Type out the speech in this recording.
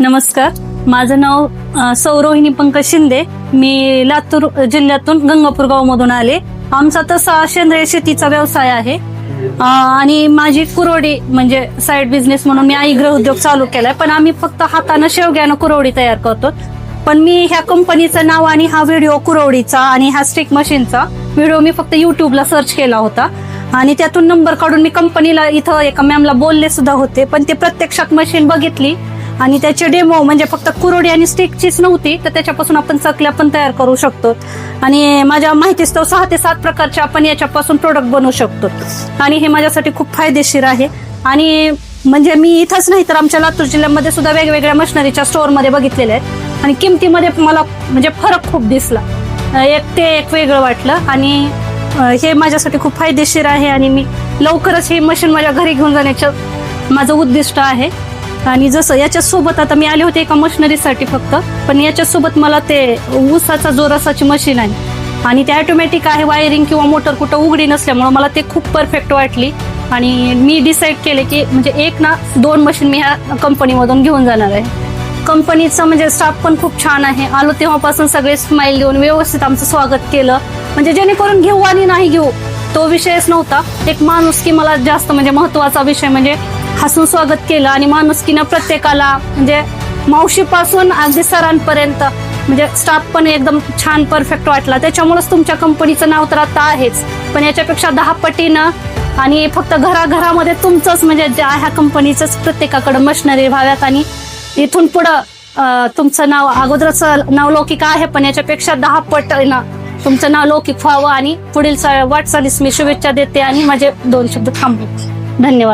नमस्कार. माझं नाव सौरोहिणी पंकज शिंदे. मी लातूर जिल्ह्यातून गंगापूर गावमधून आले. आमचा तसा सेंद्रिय शेतीचा व्यवसाय आहे. आणि माझी कुरोडी म्हणजे साईड बिझनेस म्हणून मी आई गृह उद्योग चालू केलाय. पण आम्ही फक्त हातानं शेवग्यानं कुरोडी तयार करतो. पण मी ह्या कंपनीचं नाव आणि हा व्हिडिओ कुरोडीचा आणि ह्या स्टिक मशीनचा व्हिडिओ मी फक्त युट्यूबला सर्च केला होता. आणि त्यातून नंबर काढून मी कंपनीला इथं एका मॅमला बोलले सुद्धा होते. पण ते प्रत्यक्षात मशीन बघितली. आणि त्याचे डेमो म्हणजे फक्त कुरोडी आणि स्टिकचीच नव्हती तर त्याच्यापासून आपण चकल्या पण तयार करू शकतो. आणि माझ्या माहितीस्तव सहा ते सात प्रकारचे आपण याच्यापासून प्रोडक्ट बनवू शकतो. आणि हे माझ्यासाठी खूप फायदेशीर आहे. आणि म्हणजे मी इथंच नाही तर आमच्या लातूर जिल्ह्यामध्ये सुद्धा वेगवेगळ्या मशिनरीच्या स्टोअरमध्ये बघितलेले आहेत. आणि किमतीमध्ये मला म्हणजे फरक खूप दिसला. एक ते एक वेगळं वाटलं. आणि हे माझ्यासाठी खूप फायदेशीर आहे. आणि मी लवकरच हे मशीन माझ्या घरी घेऊन जाण्याचं माझं उद्दिष्ट आहे. आणि जसं याच्यासोबत आता मी आले होते एका मशिनरीसाठी फक्त पण याच्यासोबत मला ते ऊसाचा जोरासाची मशीन आहे आणि ते ऑटोमॅटिक आहे वायरिंग किंवा मोटर कुठं उघडी नसल्यामुळं मला ते खूप परफेक्ट वाटली. आणि मी डिसाईड केले की म्हणजे एक ना दोन मशीन मी ह्या कंपनीमधून घेऊन जाणार आहे. कंपनीचं म्हणजे स्टाफ पण खूप छान आहे. आलो तेव्हापासून सगळे स्माईल देऊन व्यवस्थित आमचं स्वागत केलं. म्हणजे जेणेकरून घेऊ आणि नाही घेऊ तो विषयच नव्हता. एक माणूस की मला जास्त म्हणजे महत्त्वाचा विषय म्हणजे हसून स्वागत केलं आणि माणुसकीनं प्रत्येकाला म्हणजे मावशीपासून अगदी सरांपर्यंत म्हणजे स्टाफ पण एकदम छान परफेक्ट वाटला. त्याच्यामुळेच तुमच्या कंपनीचं नाव तर आता आहेच. पण याच्यापेक्षा दहा पटीनं आणि फक्त घराघरामध्ये तुमचंच म्हणजे ज्या ह्या कंपनीचंच प्रत्येकाकडं मशिनरी व्हाव्यात आणि इथून पुढं तुमचं नाव अगोदरच नाव लौकिक आहे पण याच्यापेक्षा दहा पट ना तुमचं नाव लौकिक व्हावं आणि पुढील वाटचालीस मी शुभेच्छा देते आणि माझे दोन शब्द थांबू. धन्यवाद.